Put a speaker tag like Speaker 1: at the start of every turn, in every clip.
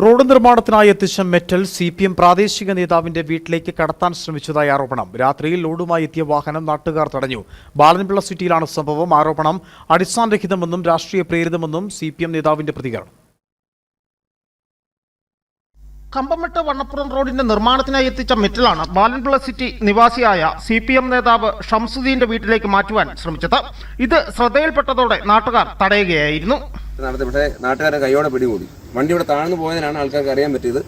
Speaker 1: Road നിർമ്മാണത്തിനായി എത്തിച്ച metal C P M പ്രാദേശിക നേതാവിന്റെ വീട്ടിലേക്ക് കടത്താൻ ശ്രമിച്ചതായി ആരോപണം. രാത്രിയിൽ ലോഡുമായി എത്തിയ വാഹനം നാട്ടുകാർ തടഞ്ഞു. ബാലൻപിള്ള സിറ്റിയിലാണ് സംഭവം. ആരോപണം അടിസ്ഥാനരഹിതമെന്നും രാഷ്ട്രീയ പ്രേരിതമെന്നും സി പി എം നേതാവിന്റെ പ്രതികരണം.
Speaker 2: കമ്പമെട്ട് വണ്ണപ്പുറം റോഡിന്റെ നിർമ്മാണത്തിനായി എത്തിച്ച മെറ്റലാണ് ബാലൻപിള്ള സിറ്റി നിവാസിയായ സി പി എം നേതാവ് ഷംസുദ്ദീന്റെ വീട്ടിലേക്ക് മാറ്റുവാൻ ശ്രമിച്ചത്. ഇത് ശ്രദ്ധയിൽപ്പെട്ടതോടെ നാട്ടുകാർ തടയുകയായിരുന്നു.
Speaker 3: നടത്തി. പക്ഷേ നാട്ടുകാരെ കൈയോടെ പിടികൂടി. വണ്ടി ഇവിടെ താഴ്ന്നു പോയതിനാണ് ആൾക്കാർക്ക് അറിയാൻ പറ്റിയത്.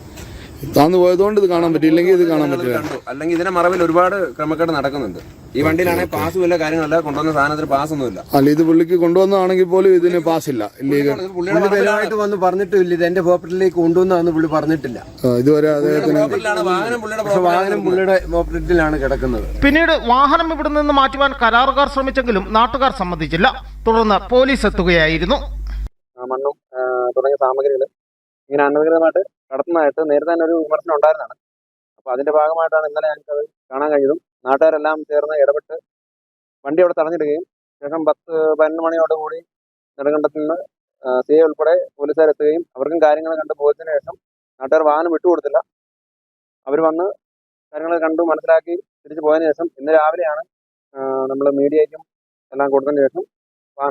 Speaker 4: താഴ്ന്നു പോയതുകൊണ്ട് ഇത് കാണാൻ പറ്റില്ലെങ്കിൽ ഇത് കാണാൻ പറ്റില്ല.
Speaker 3: അല്ലെങ്കിൽ ഇതിന്റെ മറവിൽ ഒരുപാട് ക്രമക്കേട് നടക്കുന്നുണ്ട്. ഈ വണ്ടിയിലാണെങ്കിൽ പാസും ഇല്ല കാര്യങ്ങളല്ല കൊണ്ടുവന്ന സാധനത്തിന് പാസ് ഒന്നുമില്ല
Speaker 4: അല്ല ഇത് പുള്ളിക്ക് കൊണ്ടുവന്നതാണെങ്കിൽ പോലും ഇതിന് പാസ് ഇല്ല
Speaker 5: പേരുമായിട്ട് വന്ന് പറഞ്ഞിട്ടില്ല ഇത് എന്റെ പ്രോപ്പർട്ടിയിലേക്ക് കൊണ്ടുവന്നാന്ന് പുള്ളി പറഞ്ഞിട്ടില്ല.
Speaker 4: ഇതുവരെ അദ്ദേഹത്തിന്
Speaker 3: വാഹനം പുള്ളിയുടെ പ്രോപ്പർട്ടിയിലാണ്
Speaker 5: കിടക്കുന്നത്.
Speaker 2: പിന്നീട് വാഹനം ഇവിടെ നിന്ന് മാറ്റുവാൻ കരാറുകാർ ശ്രമിച്ചെങ്കിലും നാട്ടുകാർ സമ്മതിച്ചില്ല. തുടർന്ന് പോലീസ് എത്തുകയായിരുന്നു.
Speaker 3: മണ്ണും തുടങ്ങിയ സാമഗ്രികൾ ഇങ്ങനെ അനധികൃതമായിട്ട് കടത്തുന്നതായിട്ട് നേരത്തെ തന്നെ ഒരു വിമർശനം ഉണ്ടായിരുന്നതാണ്. അപ്പൊ അതിന്റെ ഭാഗമായിട്ടാണ് ഇന്നലെ ഞങ്ങൾക്കത് കാണാൻ കഴിഞ്ഞതും നാട്ടുകാരെല്ലാം ചേർന്ന് ഇടപെട്ട് വണ്ടി അവിടെ തടഞ്ഞിടുകയും ശേഷം പത്ത് പതിനൊന്ന് മണിയോടുകൂടി നെടുങ്കണ്ടത്തിൽ നിന്ന് സി എ ഉൾപ്പെടെ പോലീസുകാരെത്തുകയും അവർക്കും കാര്യങ്ങൾ കണ്ട് പോയതിനു ശേഷം നാട്ടുകാർ വാഹനം വിട്ടുകൊടുത്തില്ല. അവർ വന്ന് കാര്യങ്ങൾ കണ്ടു മനസ്സിലാക്കി തിരിച്ചു പോയതിനു ശേഷം ഇന്ന് രാവിലെയാണ് നമ്മൾ മീഡിയയ്ക്കും എല്ലാം കൊടുത്തതിന് ശേഷം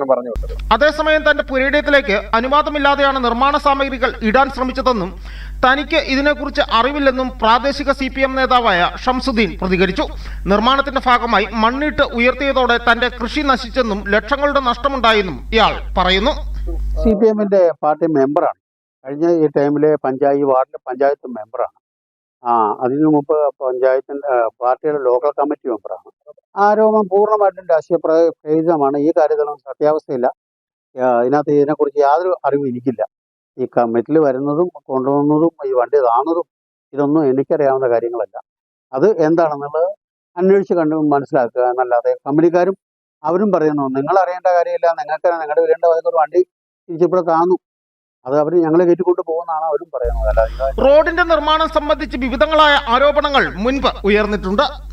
Speaker 3: പറഞ്ഞു വിട്ടത്.
Speaker 2: അതേസമയം തന്റെ പുരയിടത്തിലേക്ക് അനുവാദമില്ലാതെയാണ് നിർമ്മാണ സാമഗ്രികൾ ഇടാൻ ശ്രമിച്ചതെന്നും തനിക്ക് ഇതിനെക്കുറിച്ച് അറിവില്ലെന്നും പ്രാദേശിക സി പി എം നേതാവായ ഷംസുദ്ദീൻ പ്രതികരിച്ചു. നിർമ്മാണത്തിന്റെ ഭാഗമായി മണ്ണിട്ട് ഉയർത്തിയതോടെ തന്റെ കൃഷി നശിച്ചെന്നും ലക്ഷങ്ങളുടെ നഷ്ടമുണ്ടായെന്നും ഇയാൾ പറയുന്നു.
Speaker 6: സി പി എമ്മിന്റെ പാർട്ടി മെമ്പറാണ്. കഴിഞ്ഞ ഈ ടൈമിലെ പഞ്ചായത്ത് വാർഡിലെ പഞ്ചായത്ത് മെമ്പറാണ്. ആ അതിനു മുമ്പ് പഞ്ചായത്തിന്റെ പാർട്ടിയുടെ ലോക്കൽ കമ്മിറ്റി മെമ്പറാണ്. ആരോപണം പൂർണമായിട്ടും രാഷ്ട്രീയ പ്ര- പ്രേരിതമാണ്. ഈ കാര്യത്തിലും സത്യാവസ്ഥയില്ല. ഇതിനകത്ത് ഇതിനെക്കുറിച്ച് യാതൊരു അറിവും എനിക്കില്ല. ഈ കമ്മിറ്റിൽ വരുന്നതും കൊണ്ടുവന്നതും ഈ വണ്ടി താണതും ഇതൊന്നും എനിക്കറിയാവുന്ന കാര്യങ്ങളല്ല. അത് എന്താണെന്നുള്ളത് അന്വേഷിച്ച് കണ്ട് മനസ്സിലാക്കുക എന്നല്ലാതെ കമ്പനിക്കാരും അവരും പറയുന്നു നിങ്ങൾ അറിയേണ്ട കാര്യമില്ല. നിങ്ങൾക്ക് നിങ്ങളുടെ വിരേണ്ട ഒരു വണ്ടി തിരിച്ചിപ്പോഴും താന്നു. അത് അവർ ഞങ്ങളെ കയറ്റിക്കൊണ്ട് പോകുന്നതാണ് അവരും പറയുന്നത്.
Speaker 2: റോഡിന്റെ നിർമ്മാണം സംബന്ധിച്ച് വിവിധങ്ങളായ ആരോപണങ്ങൾ മുൻപ് ഉയർന്നിട്ടുണ്ട്.